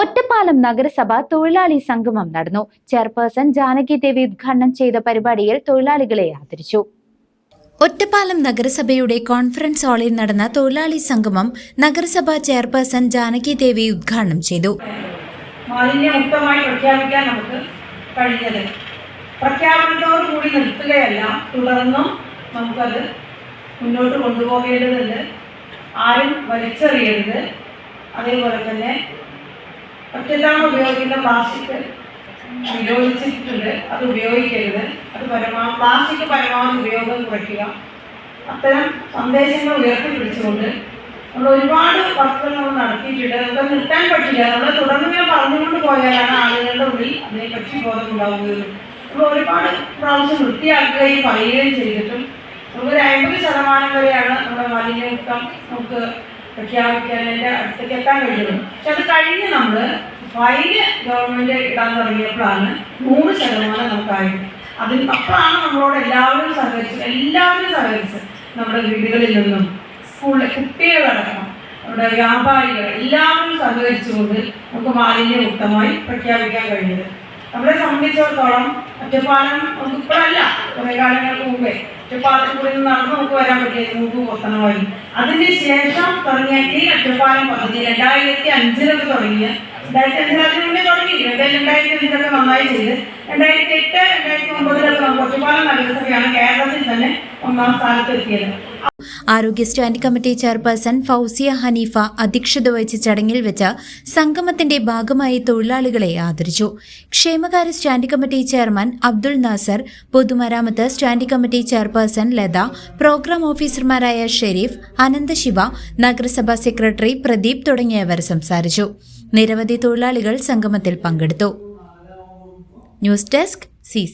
Ottapalam നഗരസഭ തൊഴിലാളി സംഗമം നടന്നു. ചെയർപേഴ്സൺ ജാനകി ദേവി ഉദ്ഘാടനം ചെയ്ത പരിപാടിയിൽ തൊഴിലാളികളെ ആദരിച്ചു. ഒറ്റപ്പാലം നഗരസഭയുടെ കോൺഫറൻസ് ഹാളിൽ നടന്ന തൊഴിലാളി സംഗമം നഗരസഭ ചെയർപേഴ്സൺ ജാനകി ദേവി ഉദ്ഘാടനം ചെയ്തു. മാലിന്യമുക്തമായി പ്രഖ്യാപിക്കാൻ നമുക്ക് കഴിഞ്ഞത്. പ്രഖ്യാപനത്തോടു കൂടി നിർത്തുകയല്ല തുടർന്നും നമുക്കത് മുന്നോട്ട് കൊണ്ടുപോകേണ്ടതുണ്ട്. ആരും വലിച്ചെറിയരുത്. അതേപോലെ തന്നെ ഒറ്റത്തവണ ഉപയോഗിക്കുന്ന പ്ലാസ്റ്റിക് നിരോധിച്ചിട്ടുണ്ട് അത് ഉപയോഗിക്കരുത്. അത് പരമാ പ്ലാസ്റ്റിക് പരമാവധി ഉപയോഗം കുറയ്ക്കുക. അത്തരം സന്ദേശങ്ങൾ ഉയർത്തിപ്പിടിച്ചുകൊണ്ട് നമ്മൾ ഒരുപാട് വർക്കുകൾ നമ്മൾ നടത്തിയിട്ടുണ്ട്. നമുക്ക് നിർത്താൻ പറ്റില്ല. നമ്മൾ തുടർന്ന് ഞാൻ പറഞ്ഞുകൊണ്ട് പോയാലാണ് ആളുകളുടെ ഉള്ളിൽ അതിനെപ്പറ്റി ബോധമുണ്ടാവുകയുള്ളൂ. നമ്മൾ ഒരുപാട് പ്രാവശ്യം വൃത്തിയാക്കുകയും പറയുകയും ചെയ്തിട്ടും. നമുക്കൊരു അമ്പത് ശതമാനം വരെയാണ് നമ്മുടെ മാലിന്യമുക്തം നമുക്ക് പ്രഖ്യാപിക്കാൻ അടുത്തേക്ക് എത്താൻ കഴിയുള്ളൂ. പക്ഷെ അത് കഴിഞ്ഞ് നമ്മൾ ഫൈന് ഗവൺമെന്റ് ഇടാൻ തുടങ്ങിയപ്പോഴാണ് നൂറ് ശതമാനം നമുക്കായത് അതിൽ അപ്പോഴാണ് നമ്മളോട് എല്ലാവരും സഹകരിച്ചു എല്ലാവരും സഹകരിച്ച് നമ്മുടെ വീടുകളിൽ നിന്നും സ്കൂളിലെ കുട്ടികളടക്കം നമ്മുടെ വ്യാപാരികൾ എല്ലാവരും സഹകരിച്ചുകൊണ്ട് നമുക്ക് മാലിന്യമുക്തമായി പ്രഖ്യാപിക്കാൻ കഴിഞ്ഞത്. നമ്മളെ സംബന്ധിച്ചിടത്തോളം ഒറ്റപ്പാലം നമുക്ക് ഇപ്പോഴല്ല. കുറേ കാലങ്ങൾക്ക് മുമ്പേ ഒറ്റപ്പാലത്തിൽ നിന്ന് നടന്ന് നമുക്ക് വരാൻ പറ്റിയത് നമുക്ക് പുറത്തണമായി അതിന് ശേഷം തുടങ്ങിയ ഈ ഒറ്റപ്പാലം പദ്ധതി രണ്ടായിരത്തി അഞ്ചിലൊക്കെ തുടങ്ങിയ രണ്ടായിരത്തി അഞ്ചിൽ അതിന് മുന്നേ തുടങ്ങി. രണ്ടായിരത്തി അഞ്ചൊക്കെ നന്നായി ചെയ്ത്. രണ്ടായിരത്തി എട്ട് രണ്ടായിരത്തി ഒമ്പതിലൊക്കെ നമുക്ക് നഗരസഭയാണ് കേരളത്തിൽ തന്നെ ഒന്നാം സ്ഥാനത്ത് ആരോഗ്യ stand committee chairperson Fousiya Haneefa അധ്യക്ഷത വഹിച്ച ചടങ്ങിൽ വെച്ച് സംഗമത്തിന്റെ ഭാഗമായി തൊഴിലാളികളെ ആദരിച്ചു. ക്ഷേമകാര്യ stand committee chairman Abdul Nasar പൊതുമരാമത്ത് stand committee chairperson Latha programme ഓഫീസർമാരായ ഷെരീഫ് അനന്തശിവ നഗരസഭാ സെക്രട്ടറി പ്രദീപ് തുടങ്ങിയവർ സംസാരിച്ചു. നിരവധി തൊഴിലാളികൾ സംഗമത്തിൽ പങ്കെടുത്തു. News desk C